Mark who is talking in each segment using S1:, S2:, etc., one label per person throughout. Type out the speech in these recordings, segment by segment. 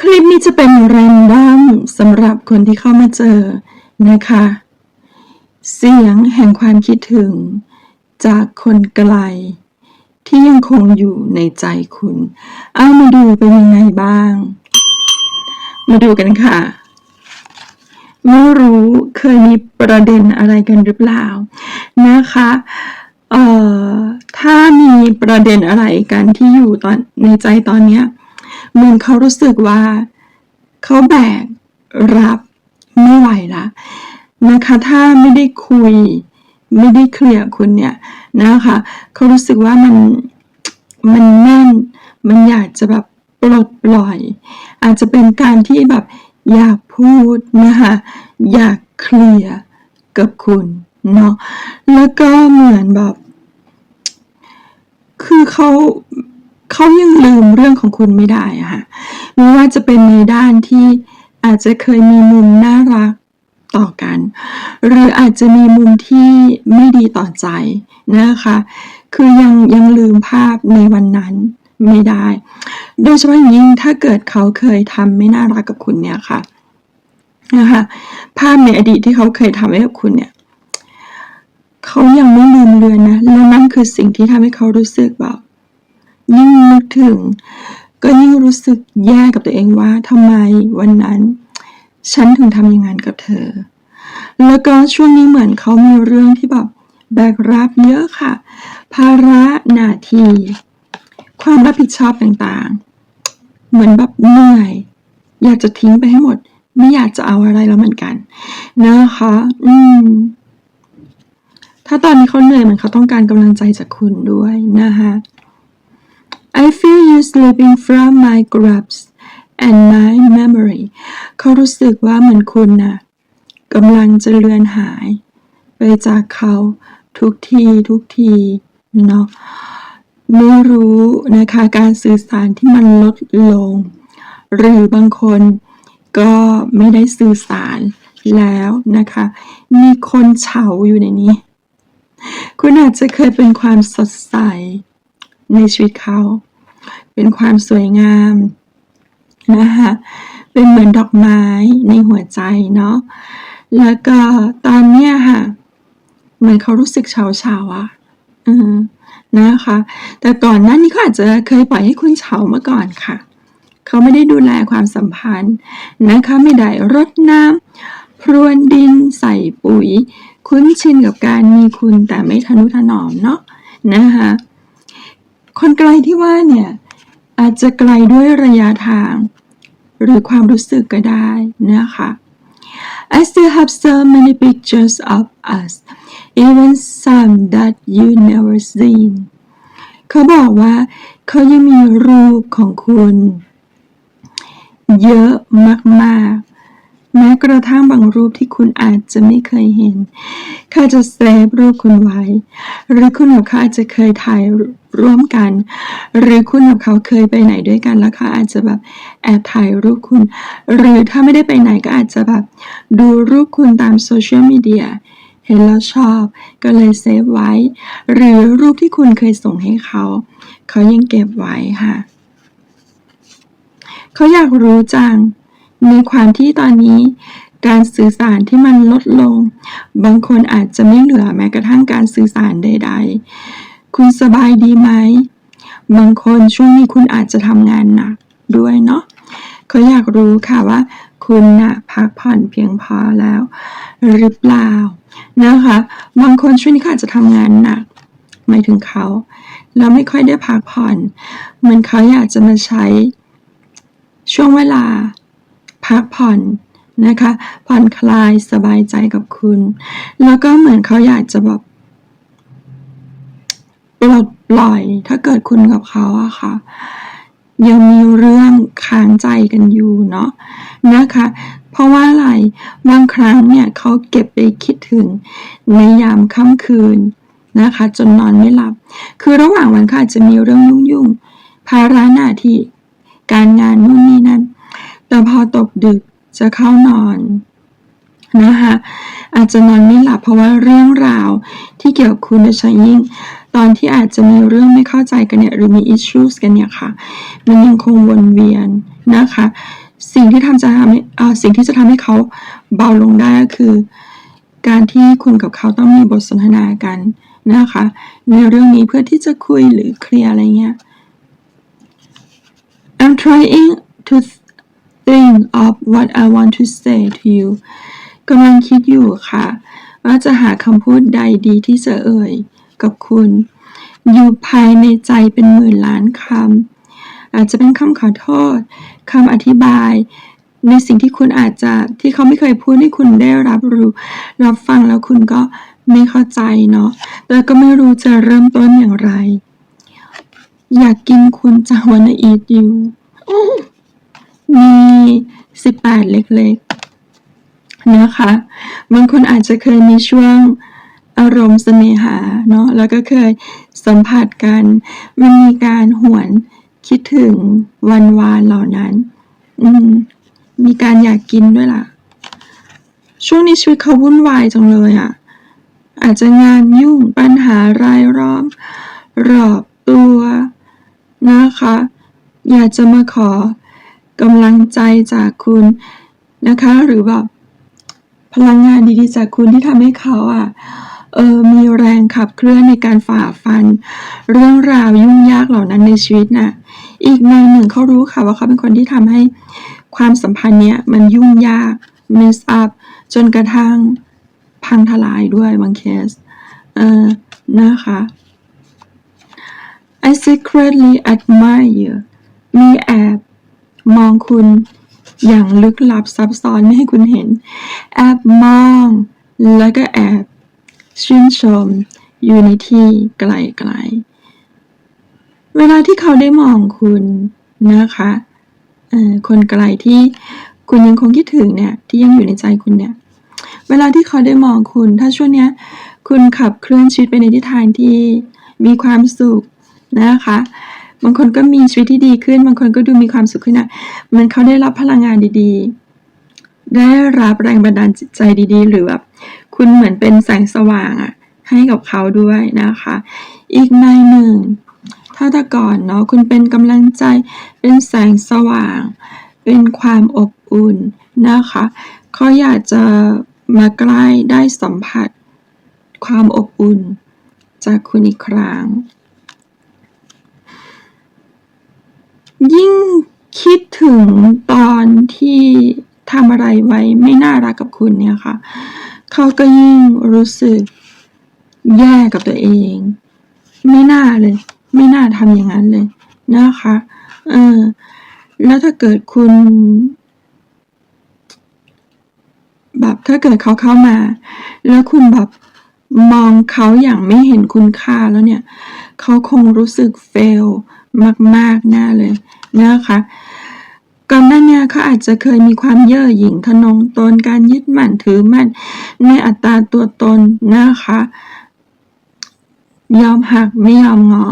S1: คลิปนี้จะเป็นแรนดอมสำหรับคนที่เข้ามาเจอนะคะ เสียงแห่งความคิดถึง จากคนไกล ที่ยังคงอยู่ในใจคุณ เอามาดูเป็นยังไงบ้าง มาดูกันค่ะ ไม่รู้เคยมีประเด็นอะไรกันหรือเปล่า นะคะเอ่อถ้ามีประเด็นอะไรกันที่อยู่ตอนในใจตอนเนี้ย เหมือนเขารู้สึกว่า เขาแบกรับไม่ไหวละนะคะถ้าไม่ได้คุย ไม่ได้เคลียร์คุณเนี่ยนะคะเขารู้สึกว่ามันมันแน่น มันอยากจะแบบปลดปล่อย อาจจะเป็นการที่แบบอยากพูดนะคะอยากเคลียร์กับคุณเนาะแล้วก็เหมือนแบบ คือเขา เขายังลืมเรื่องของคุณไม่ได้อะค่ะไม่ว่าจะเป็นในด้านที่อาจจะเคยมีมุมน่ารักต่อกัน หรืออาจจะมีมุมที่ไม่ดีต่อใจนะคะ คือยังยังลืมภาพในวันนั้นไม่ได้ โดยเฉพาะอย่างยิ่งถ้าเกิดเขาเคยทำไม่น่ารักกับคุณเนี่ยค่ะนะคะภาพในอดีตที่เขาเคยทำให้กับคุณเนี่ยเขายังไม่ลืมเลือนนะ แล้วนั่นคือสิ่งที่ทำให้เขารู้สึกแบบ ยิ่งนึกถึง ก็ยิ่งรู้สึกแย่กับตัวเองว่าทำไมวันนั้น ฉันถึงทำอย่างนั้นกับเธอ แล้วก็ช่วงนี้เหมือนเขามีเรื่องที่แบบแบกรับเยอะค่ะ ภาระหน้าที่ ความรับผิดชอบต่างๆ เหมือนแบบเหนื่อย อยากจะทิ้งไปให้หมด ไม่อยากจะเอาอะไรแล้วเหมือนกันนะคะ อืม ถ้าตอนนี้เขาเหนื่อยเหมือนเขาต้องการกำลังใจจากคุณด้วยนะคะ I feel you slipping from my grasp and my memory เขารู้สึกว่าเหมือนคุณนะ่ะกำลังจะเลือนหาย ไปจากเขาทุกทีทุกทีเนาะไม่รู้นะคะการสื่อสารที่มันลดลง หรือบางคนก็ไม่ได้สื่อสารแล้วนะคะ มีคนเฉาอยู่ในนี้ คุณอาจจะเคยเป็นความสดใสในชีวิตเขา เป็นความสวยงามนะคะเป็นเหมือนดอกไม้ในหัวใจเนาะแล้วก็ตอนเนี้ยค่ะเหมือนเขารู้สึกเฉาเฉาอะอืมนะคะ แต่ก่อนหน้านี้เขาอาจจะเคยปล่อยให้คุณเฉามาก่อนค่ะ เขาไม่ได้ดูแลความสัมพันธ์นะคะไม่ได้รดน้ำพรวนดินใส่ปุ๋ย คุ้นชินกับการมีคุณแต่ไม่ทนุถนอมเนาะนะคะคนไกลที่ว่าเนี่ย อาจจะไกลด้วยระยะทาง หรือความรู้สึกก็ได้นะคะ I still have so many pictures of us even some that you never seen เขาบอกว่าเขายังมีรูปของคุณ เยอะมากๆ แม้กระทั่งบางรูปที่คุณอาจจะไม่เคยเห็นเขาจะเซฟรูปคุณไว้ หรือคุณกับเขาอาจจะเคยถ่ายร่วมกัน หรือคุณกับเขาเคยไปไหนด้วยกันแล้วเขาอาจจะแบบแอบถ่ายรูปคุณ หรือถ้าไม่ได้ไปไหนก็อาจจะแบบดูรูปคุณตามโซเชียลมีเดียเห็นแล้วชอบก็เลยเซฟไว้ หรือรูปที่คุณเคยส่งให้เขา เขายังเก็บไว้ค่ะ เขาอยากรู้จัง ในความที่ตอนนี้การสื่อสารที่มันลดลง บางคนอาจจะไม่เหลือแม้กระทั่งการสื่อสารใด ๆ คุณสบายดีไหม บางคนช่วงนี้คุณอาจจะทำงานหนักด้วยเนาะเขาอยากรู้ค่ะว่า คุณน่ะพักผ่อนเพียงพอแล้ว หรือเปล่านะคะ บางคนช่วงนี้เขาอาจจะทำงานหนักหมายถึงเขาแล้วไม่ค่อยได้พักผ่อน เหมือนเขาอยากจะมาใช้ช่วงเวลา พักผ่อนนะคะผ่อนคลายสบายใจกับคุณ แล้วก็เหมือนเขาอยากจะแบบปลดปล่อยถ้าเกิดคุณกับเขาอะค่ะ ยังมีเรื่องค้างใจกันอยู่เนาะนะคะ เพราะว่าอะไรบางครั้งเนี่ยเขาเก็บไปคิดถึงในยามค่ำคืนนะคะ จนนอนไม่หลับ คือระหว่างวันเขาจจะมีเรื่องยุ่งๆภาระหน้าที่การงานนู่นนี่นั่น แต่พอตกดึกจะเข้านอนนะคะอาจจะนอนไม่หลับเพราะว่าเรื่องราวที่เกี่ยวกับคุณโดยเฉพาะยิ่ง ตอนที่อาจจะมีเรื่องไม่เข้าใจกันเนี่ยหรือมี issues กันเนี่ยค่ะ มันยังคงวนเวียนนะคะ สิ่งที่ทำจะทำให้สิ่งที่จะทำให้เขาเบาลงได้ก็คือ การที่คุณกับเขาต้องมีบทสนทนากันนะคะ ในเรื่องนี้เพื่อที่จะคุยหรือเคลียร์อะไรเงี้ย I'm trying to think of what I want to say to you กำลังคิดอยู่ค่ะ ว่าจะหาคำพูดใดดีที่จะเอ่ยกับคุณ อยู่ภายในใจเป็นหมื่นล้านคำอาจจะเป็นคำขอโทษคำอธิบาย ในสิ่งที่คุณอาจจะที่เขาไม่เคยพูดให้คุณได้รับรู้รับฟังแล้วคุณก็ไม่เข้าใจเนาะแต่ก็ไม่รู้จะเริ่มต้นอย่างไร อยากกินคุณจากวันอีทอยู่ มีสิบแปดเล็กๆนะคะบางคนอาจจะเคยมีช่วงอารมณ์เสน่หาเนาะแล้วก็เคยสัมผัสกันมันมีการหวนคิดถึงวันวานเหล่านั้น อืม มีการอยากกินด้วยล่ะ ช่วงนี้ชีวิตเขาวุ่นวายจังเลยอะ่ะ อาจจะงานยุ่งปัญหารายล้อมรอบตัวนะคะ อยากจะมาขอ กำลังใจจากคุณนะคะ หรือแบบพลังงานดีๆจากคุณที่ทำให้เขาอะเออมีแรงขับเคลื่อนในการฝ่าฟัน เรื่องราวยุ่งยากเหล่านั้นในชีวิตน่ะอีกในหนึ่งเขารู้ค่ะว่าเขาเป็นคนที่ทำให้ความสัมพันธ์เนี้ยมันยุ่งยาก mess up จนกระทั่งพังทลายด้วยบางเคสเออนะคะ I secretly admire you มีแอบ มองคุณอย่างลึกลับซับซ้อนไม่ให้คุณเห็น แอบมอง แล้วก็แอบชื่นชมอยู่ในที่ไกลๆ เวลาที่เขาได้มองคุณนะคะคนไกลที่คุณยังคงคิดถึงเนี่ย ที่ยังอยู่ในใจคุณเนี่ย เวลาที่เขาได้มองคุณ ถ้าช่วงเนี้ย คุณขับเคลื่อนชีวิตไปในทิศทางที่มีความสุขนะคะ บางคนก็มีชีวิตที่ดีขึ้น บางคนก็ดูมีความสุขขึ้นอะมันเขาได้รับพลังงานดีๆ ได้รับแรงบันดาลใจดีๆ หรือแบบคุณเหมือนเป็นแสงสว่างอะให้กับเขาด้วยนะคะ อีกในหนึ่ง ถ้าแต่ก่อนเนาะคุณเป็นกำลังใจ เป็นแสงสว่าง เป็นความอบอุ่นนะคะเขาอยากจะมาใกล้ได้สัมผัสความอบอุ่นจากคุณอีกครั้ง ยิ่งคิดถึงตอนที่ทำอะไรไว้ไม่น่ารักกับคุณเนี่ยค่ะ เขาก็ยิ่งรู้สึกแย่กับตัวเอง ไม่น่าเลย ไม่น่าทำอย่างนั้นเลยนะคะ เออ แล้วถ้าเกิดคุณ แบบถ้าเกิดเขาเข้ามา แล้วคุณแบบมองเขาอย่างไม่เห็นคุณค่าแล้วเนี่ย เขาคงรู้สึกเฟล มากๆแน่เลยนะคะก่อนหน้าเนี้เขาอาจจะเคยมีความเย่อหยิ่งทะนงตนการยึดมั่นถือมั่นในอัตราตัวตนนะคะ ยอมหักไม่ยอมงอ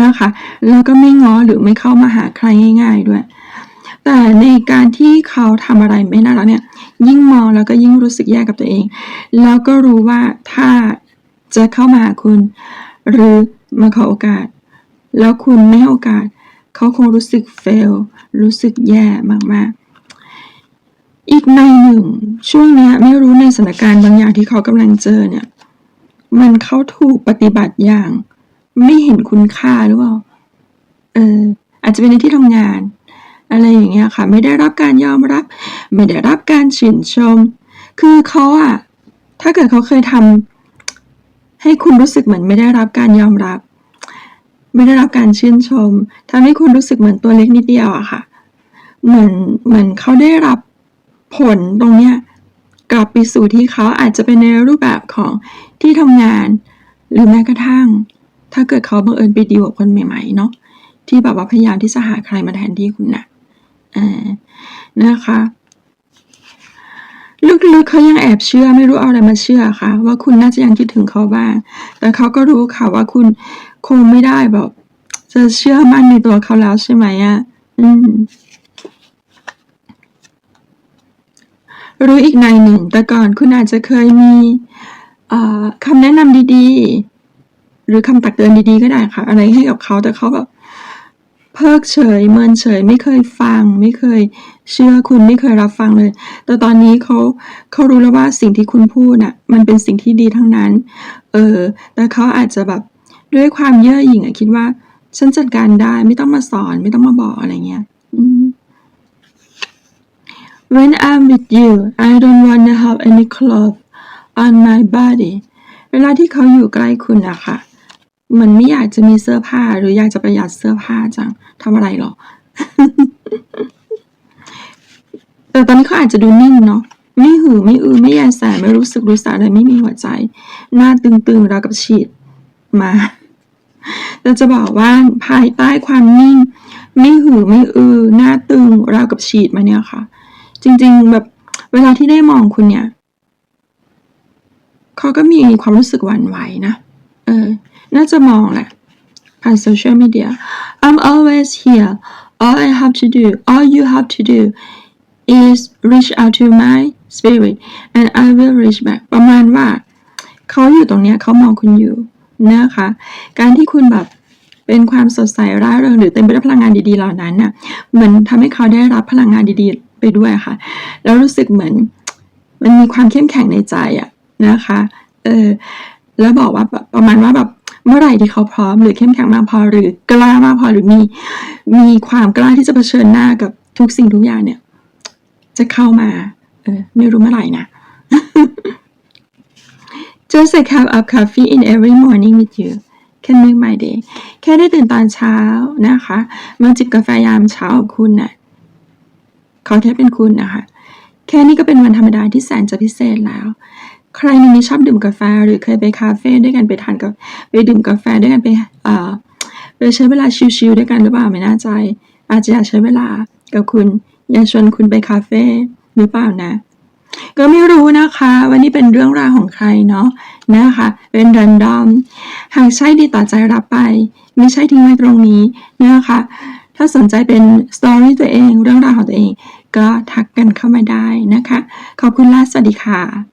S1: นะคะ แล้วก็ไม่งอหรือไม่เข้ามาหาใครง่าย ๆ ด้วย แต่ในการที่เขาทำอะไรไม่น่ารักเนี่ย ยิ่งมองแล้วก็ยิ่งรู้สึกแย่กับตัวเอง แล้วก็รู้ว่าถ้าจะเข้ามาหาคุณ หรือมาขอโอกาส แล้วคุณไม่ให้โอกาส เขาคงรู้สึกเฟล รู้สึกแย่มากๆ อีกในหนึ่ง ช่วงเนี้ยไม่รู้ในสถานการณ์บางอย่างที่เขากำลังเจอเนี่ย มันเขาถูกปฏิบัติอย่าง ไม่เห็นคุณค่าหรือเปล่า เออ อาจจะเป็นในที่ทำงาน อะไรอย่างเงี้ยค่ะ ไม่ได้รับการยอมรับ ไม่ได้รับการชื่นชม คือเขาอะถ้าเกิดเขาเคยทำให้คุณรู้สึกเหมือนไม่ได้รับการยอมรับ ไม่ได้รับการชื่นชมทำให้คุณรู้สึกเหมือนตัวเล็กนิดเดียวอะค่ะ เหมือนเหมือนเขาได้รับผลตรงเนี้ยกลับไปสู่ที่เขาอาจจะเป็นในรูปแบบของที่ทำงาน หรือแม้กระทั่ง ถ้าเกิดเขาบังเอิญไปดีลกับคนใหม่ๆเนาะที่แบบว่าพยายามที่จะหาใครมาแทนที่คุณนะอ่านะคะลึกๆเขายังแอบเชื่อไม่รู้เอาอะไรมาเชื่อค่ะ ว่าคุณน่าจะยังคิดถึงเขาบ้าง แต่เขาก็รู้ค่ะว่าคุณ คงไม่ได้แบบ จะเชื่อมั่นในตัวเขาแล้วใช่ไหมอะ อืมรู้อีกในหนึ่ง แต่ก่อนคุณอาจจะเคยมีคำแนะนำดีๆ หรือคำตักเตือนดีๆ ก็ได้ค่ะ อะไรให้กับเขาแต่เขาแบบเพิกเฉยเมินเฉย ไม่เคยฟัง ไม่เคยเชื่อคุณไม่เคยรับฟังเลย แต่ตอนนี้เขาเขารู้แล้วว่าสิ่งที่คุณพูดน่ะ มันเป็นสิ่งที่ดีทั้งนั้น เออแต่เขาอาจจะแบบ ด้วยความเย่อหยิ่งอะคิดว่า ฉันจัดการได้ไม่ต้องมาสอนไม่ต้องมาบอกอะไรเงี้ย When I'm with you I don't wanna have any clothes on my body เวลาที่เขาอยู่ใกล้คุณอะค่ะ มันไม่อยากจะมีเสื้อผ้าหรืออยากจะประหยัดเสื้อผ้าจังทำอะไรหรอ แต่ตอนนี้เขาอาจจะดูนิ่งเนาะไม่หือไม่อือไม่ยายแสไม่รู้สึกรู้สาอะไรไม่มีหัวใจ หน้าตึงๆราวกับฉีดมา แต่จะบอกว่าภายใต้ความนิ่ง ไม่หือไม่อือหน้าตึงราวกับฉีดมาเนี่ยค่ะ จริงๆแบบเวลาที่ได้มองคุณเนี่ยเขาก็มีความรู้สึกหวั่นไหวนะ เออ น่าจะมองแหละผ่านโซเชียลมีเดีย I'm always here all I have to do all you have to do is reach out to my spirit and I will reach back ประมาณว่า เขาอยู่ตรงเนี้ยเขามองคุณอยู่ นะคะ การที่คุณแบบเป็นความสดใสร่าเริงหรือเต็มไปด้วยพลังงานดีๆเหล่านั้นน่ะเหมือนทำให้เขาได้รับพลังงานดีๆไปด้วยค่ะ แล้วรู้สึกเหมือนมันมีความเข้มแข็งในใจอะนะคะ เออแล้วบอกว่าประมาณว่าแบบเมื่อไหร่ที่เขาพร้อมหรือเข้มแข็งมากพอหรือกล้ามากพอหรือมีมีความกล้าที่จะเผชิญหน้ากับทุกสิ่งทุกอย่างเนี่ย จะเข้ามา เออไม่รู้เมื่อไหร่นะ Just a cup of coffee in every morning with you can make my day แค่ได้ตื่นตอนเช้านะคะมาจิบกาแฟยามเช้าคุณน่ะขอแค่เป็นคุณนะคะ แค่นี้ก็เป็นวันธรรมดาที่แสนจะพิเศษแล้ว ใครในนี้ชอบดื่มกาแฟ หรือเคยไปคาเฟ่ด้วยกันไปทานกับไปดื่มกาแฟด้วยกันไปเอ่อไปใช้เวลาชิลๆด้วยกันหรือเปล่าไม่แน่ใจ อาจจะอยากใช้เวลากับคุณอยากชวนคุณไปคาเฟ่หรือเปล่านะ ก็ไม่รู้นะคะว่านี่เป็นเรื่องราวของใครเนาะนะคะ เป็นรันดอม หากใช่ดีต่อใจรับไป ไม่ใช่ทิ้งไว้ตรงนี้นะคะ ถ้าสนใจเป็นสตอรี่ตัวเอง เรื่องราวของตัวเอง ก็ทักกันเข้ามาได้นะคะ ขอบคุณและสวัสดีค่ะ